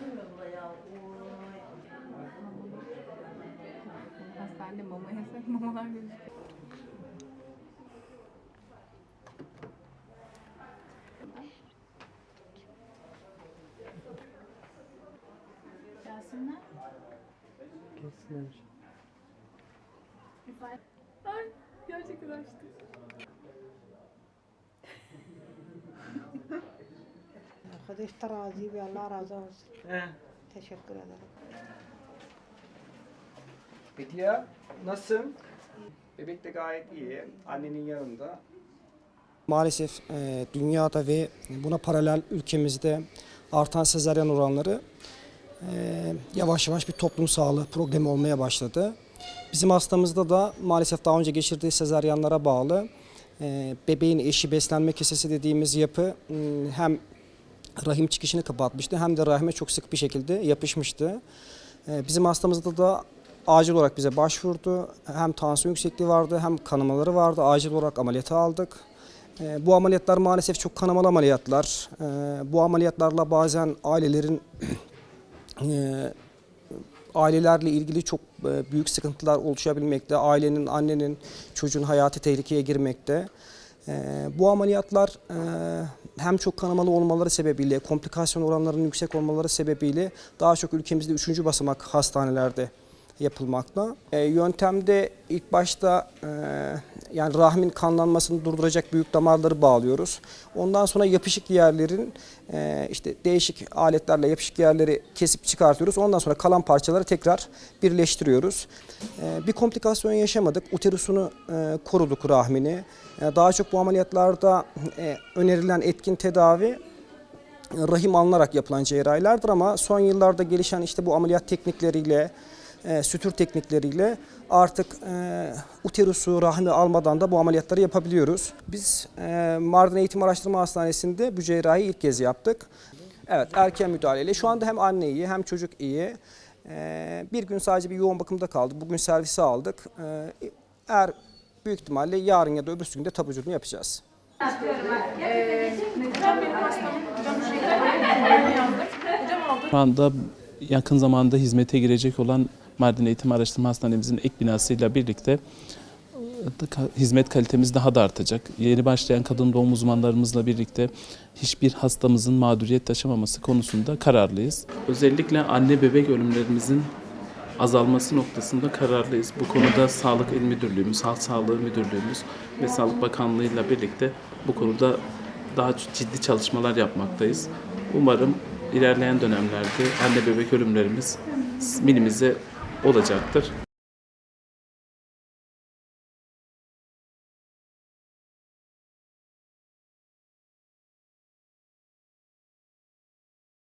Bilmiyorum bayağı. Hastanede mama yasak, mamalar gözüküyor. Gelsinler. Gelsinler. Ay, gerçekten açtı. Arkadaş da razı bir Allah razı olsun. Teşekkür ederim. Hediye nasılsın? Bebek de gayet iyi. Annenin yanında. Maalesef e, dünyada ve buna paralel ülkemizde artan sezaryen oranları e, yavaş yavaş bir toplum sağlığı problemi olmaya başladı. Bizim hastamızda da maalesef daha önce geçirdiği sezaryenlara bağlı e, bebeğin eşi beslenme kesesi dediğimiz yapı hem rahim çıkışını kapatmıştı hem de rahime çok sık bir şekilde yapışmıştı. E, bizim hastamızda da acil olarak bize başvurdu. Hem tansiyon yüksekliği vardı hem kanamaları vardı. Acil olarak ameliyata aldık. E, Bu ameliyatlar maalesef çok kanamalı ameliyatlar. E, Bu ameliyatlarla bazen ailelerin e, ailelerle ilgili çok e, büyük sıkıntılar oluşabilmekte. Ailenin, annenin, çocuğun hayatı tehlikeye girmekte. E, Bu ameliyatlar e, hem çok kanamalı olmaları sebebiyle, komplikasyon oranlarının yüksek olmaları sebebiyle daha çok ülkemizde 3. basamak hastanelerde yapılmakta. E, yöntemde ilk başta e, yani rahmin kanlanmasını durduracak büyük damarları bağlıyoruz. Ondan sonra yapışık yerlerin e, işte değişik aletlerle yapışık yerleri kesip çıkartıyoruz. Ondan sonra kalan parçaları tekrar birleştiriyoruz. E, bir komplikasyon yaşamadık. Uterusunu e, koruduk rahmini. E, daha çok bu ameliyatlarda e, önerilen etkin tedavi rahim alınarak yapılan cerrahilerdir ama son yıllarda gelişen işte bu ameliyat teknikleriyle, e, sütür teknikleriyle artık e, uterusu, rahmi almadan da bu ameliyatları yapabiliyoruz. Biz e, Mardin Eğitim Araştırma Hastanesi'nde bu cerrahiyi ilk kez yaptık. Evet, erken müdahaleyle. Şu anda hem anne iyi hem çocuk iyi. E, bir gün sadece bir yoğun bakımda kaldı. Bugün servise aldık. E, eğer büyük ihtimalle yarın ya da öbürsü günde tabucunu yapacağız. Şu anda yakın zamanda hizmete girecek olan Mardin Eğitim Araştırma Hastanemizin ek binasıyla birlikte e, hizmet kalitemiz daha da artacak. Yeni başlayan kadın doğum uzmanlarımızla birlikte hiçbir hastamızın mağduriyet taşımaması konusunda kararlıyız. Özellikle anne bebek ölümlerimizin azalması noktasında kararlıyız. Bu konuda Sağlık İl Müdürlüğümüz, Halk Sağlığı Müdürlüğümüz ve Sağlık Bakanlığı ile birlikte bu konuda daha ciddi çalışmalar yapmaktayız. Umarım ilerleyen dönemlerde anne bebek ölümlerimiz minimize olacaktır.